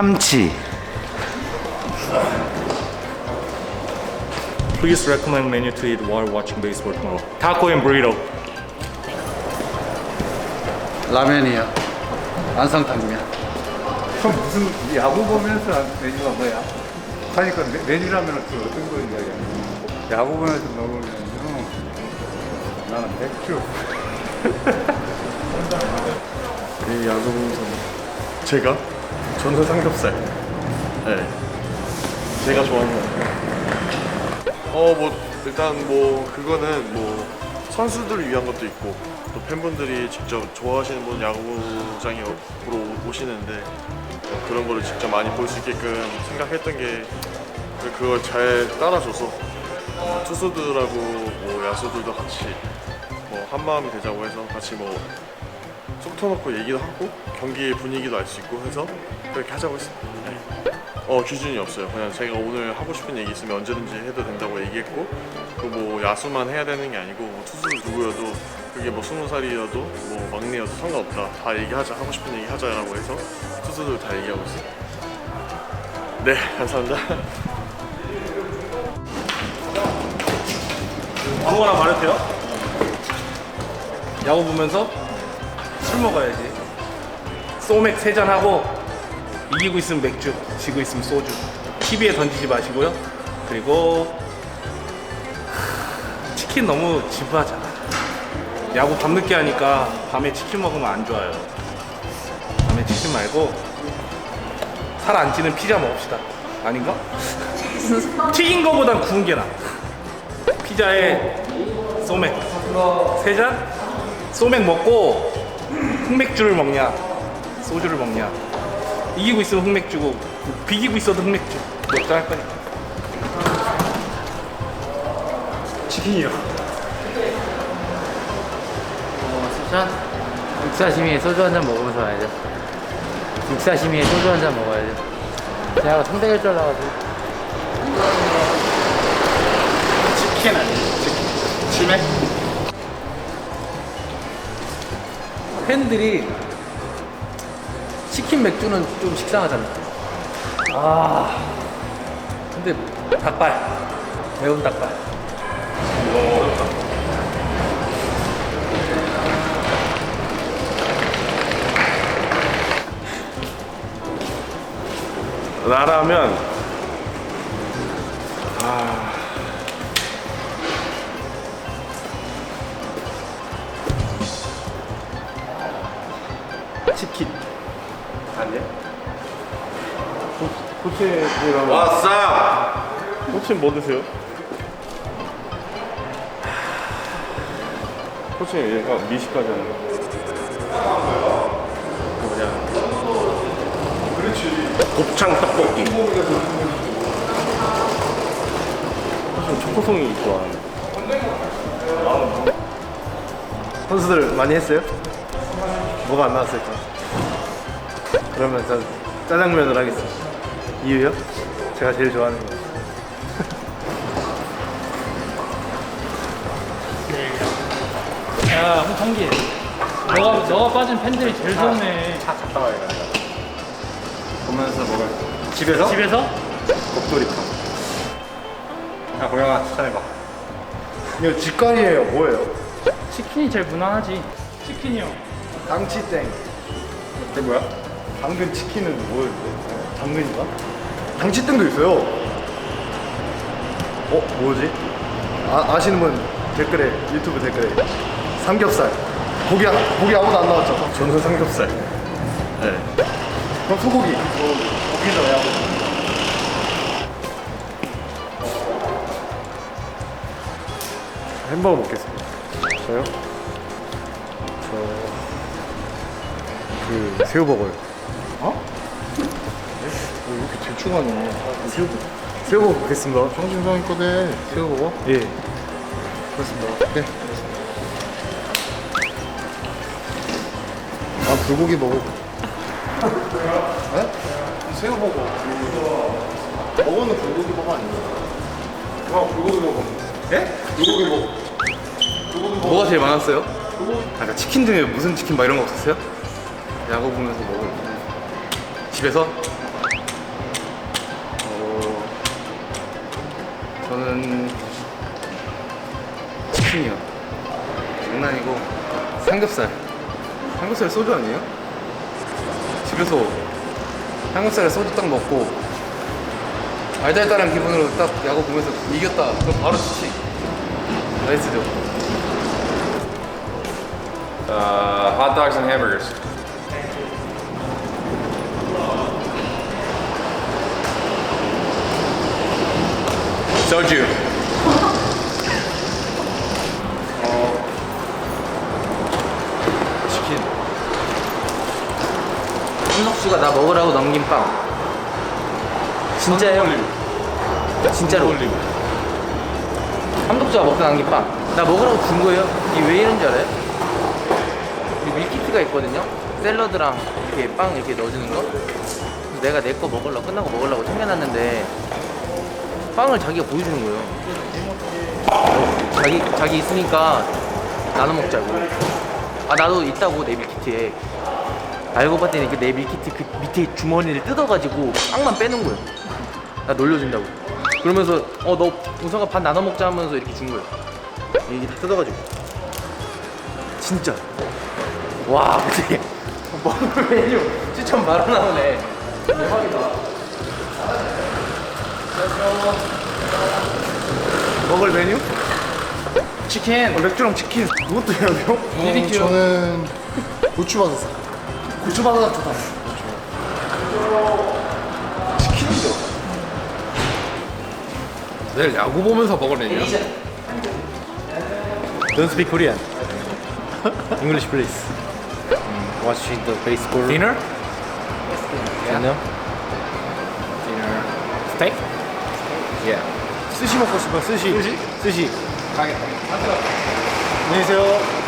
참치. Please recommend menu to eat while watching baseball tomorrow. Taco and burrito. 라면이요. 완성탕면. 그럼 무슨 야구 보면서 메뉴가 뭐야? 하니까 메, 메뉴라면 그 어떤 거 이야기하는 야구 보면서 먹으면 나는 맥주 이 야구 보면서 제가 전설 삼겹살. 네. 제가 좋아하는 거. 어 뭐 일단 뭐 그거는 뭐 선수들을 위한 것도 있고 또 팬분들이 직접 좋아하시는 분 야구장에 보러 오시는데 어, 그런 거를 직접 많이 볼 수 있게끔 생각했던 게 그걸 잘 따라줘서 어, 투수들하고 뭐 야수들도 같이 뭐 한마음이 되자고 해서 같이 뭐 속 터놓고 얘기도 하고 경기의 분위기도 알 수 있고 해서 그렇게 하자고 했습니다. 네. 어 기준이 없어요. 그냥 제가 오늘 하고 싶은 얘기 있으면 언제든지 해도 된다고 얘기했고 그 뭐 야수만 해야 되는 게 아니고 뭐 투수 누구여도 그게 뭐 스무 살이어도 뭐 막내여도 상관없다. 다 얘기하자 하고 싶은 얘기 하자라고 해서 투수들 다 얘기하고 있어요. 네 감사합니다. 아무거나 말해도 돼요? 야구 보면서 술 먹어야지. 소맥 세 잔 하고 이기고 있으면 맥주, 지고 있으면 소주. TV에 던지지 마시고요. 그리고 하, 치킨 너무 지부하잖아. 야구 밤늦게 하니까 밤에 치킨 먹으면 안 좋아요. 밤에 치킨 말고 살 안 찌는 피자 먹읍시다. 아닌가? 튀긴 거보단 구운 게 나아. 피자에 소맥 세 잔? 소맥 먹고 흑맥주를 먹냐 소주를 먹냐 이기고 있으면 흑맥주고 비기고 있어도 흑맥주 몇잔 할 거니까 치킨이요. 수산 육사시미에 소주 한 잔 먹으면서 와야죠. 육사시미에 소주 한 잔 먹어야죠. 제가 줄 알아가지고. 팬들이 치킨 맥주는 좀 식상하잖아. 아 근데 닭발. 매운 닭발. 나라면 치킨 아니야? 코치랑 왔어. 코치는 뭐 드세요? 코치는 얘가 미식까지 하는 거. 곱창 떡볶이 코치는 초코송이 좋아하는. 선수들 많이 했어요? 뭐가 안 나왔을까? 그러면 전 짜장면을 하겠습니다. 이유요? 제가 제일 좋아하는 거. 야, 홍성기. 너가, 너가 빠진 팬들이 제일 서운해. 보면서 먹을 집에서 집에서? 곱돌이탕. 야 고양아 추천해봐. 이거 직관이에요. 뭐예요? 치킨이 제일 무난하지. 치킨이요. 당치땡. 이게 뭐야? 당근 치킨은 뭐예요? 당근인가? 당치땡도 있어요. 어, 뭐지? 아, 아시는 분 댓글에 유튜브 댓글에 삼겹살. 고기 아- 고기 아무도 안 나왔죠? 전설 삼겹살. 네. 그럼 소고기. 고기죠, 야. 햄버거 먹겠습니다. 저요? 그 새우버거요. 어? 왜 이렇게 대충 하냐? 새우, 새우버거 먹겠습니다. 정신상이 거네. 새우버거? 예. 그렇습니다. 네. 아, 불고기 먹어. 네? 새우버거. 버거는 불고기 버거 아니에요? 아, 불고기 버거. 예? 불고기 버거. 뭐가 제일 많았어요? 아까 치킨 중에 무슨 치킨 막 이런 거 없었어요? 야구 보면서 먹을 집에서 저는 치킨이요. 장난이고 삼겹살. 삼겹살 소주 아니에요? 집에서 삼겹살에 소주 딱 먹고 알달달한 기분으로 딱 야구 보면서 이겼다. 그럼 바로 치킨. 나이스죠. Uh, hot dogs and hamburgers. Soju. 치킨. 한덕수가 나 먹으라고 넘긴 빵. 진짜요? 진짜로. 한덕수가 먹고 남긴 빵. 나 먹으라고 준 거예요. 이게 왜 이런 줄 알아요? 이 밀키트가 있거든요. 샐러드랑 이렇게 빵 이렇게 넣어주는 거. 내가 내 거 먹으려고 끝나고 먹으려고 챙겨놨는데 빵을 자기가 보여주는 거예요. 자기 자기 있으니까 나눠 먹자고. 아 나도 있다고 내 밀키트에. 알고 봤더니 그 내 밀키트 그 밑에 주머니를 뜯어가지고 빵만 빼는 거예요. 나 놀려준다고. 그러면서 어너 우성아 반 나눠 먹자 하면서 이렇게 준 거예요. 이게 다 뜯어가지고. 진짜. 와 그치. 먹을 메뉴 추천 바로 나오네. 대박이다. 먹을 메뉴? 치킨. 어, 맥주랑 치킨. 그것도 해야 돼요? BBQ. 저는 고추바사삭. 고추바삭 좋다. 치킨이죠. 내일 야구 보면서 먹을 메뉴. Don't speak Korean. English, please. Watching the baseball. Dinner? Dinner. 스테 Yeah. 스시 먹고 싶어 스시. 스시? 스시. 가겠다. 안녕히 계세요.